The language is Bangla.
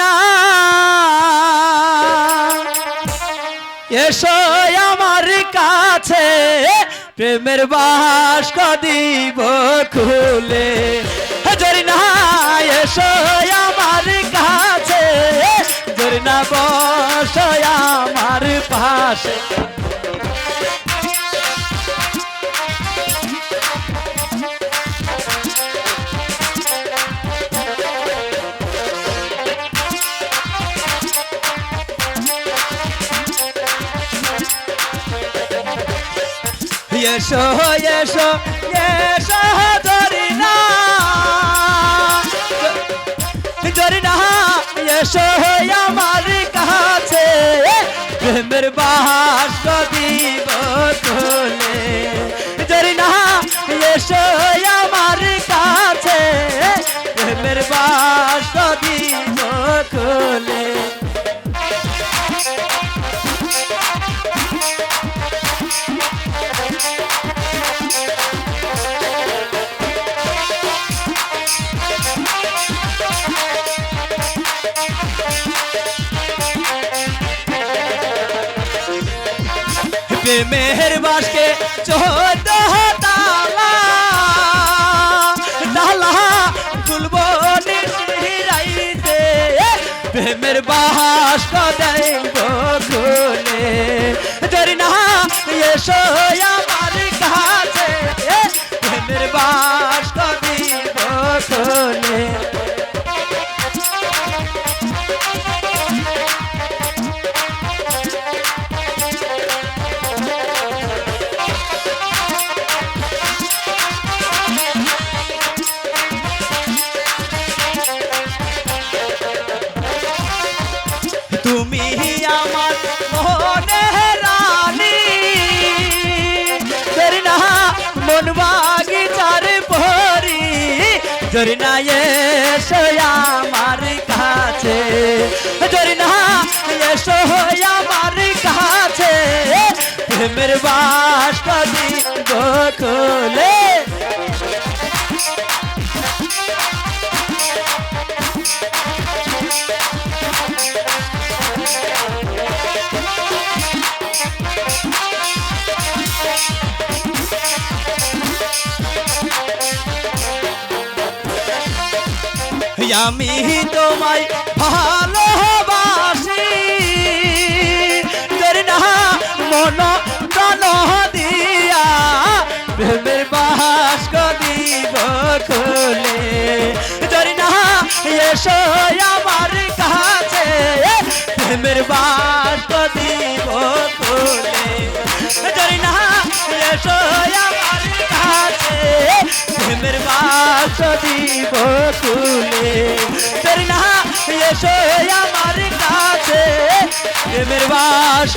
না। এসো আমার কাছে, প্রেমের বাস্ক দিব খুলে। জরি না, এসো আমার কাছে জরি না, বস আমার পাশে। এসো এসো এসো ধরি না ধরি না এসো আমার কাছে। প্রেমের বাস দিব তোলে ধরি না এসো আমার কাছে। প্রেমের বাস দিব প্রেমের বাসকে চোদ্দ তালা তালা খুলবো নিশিরাইতে। প্রেমের বাস দেব খুলে। ধরি না এসো আমার ধরি না এসো আমার কাছে জরিনা এসো আমার কাছে প্রেমের বাস দিব খোলে আমি তোমায় ভালোবাসি। তোর না মন প্রাণ দিয়া প্রেমের বাস দিব খুলে। তোর না এসো আমার কাছে, প্রেমের বাস দিব খুলে। তোর না এসো আমার কাছে। প্রেমের বাস দিব তোর না এসো আমার কাছে প্রেমের বাস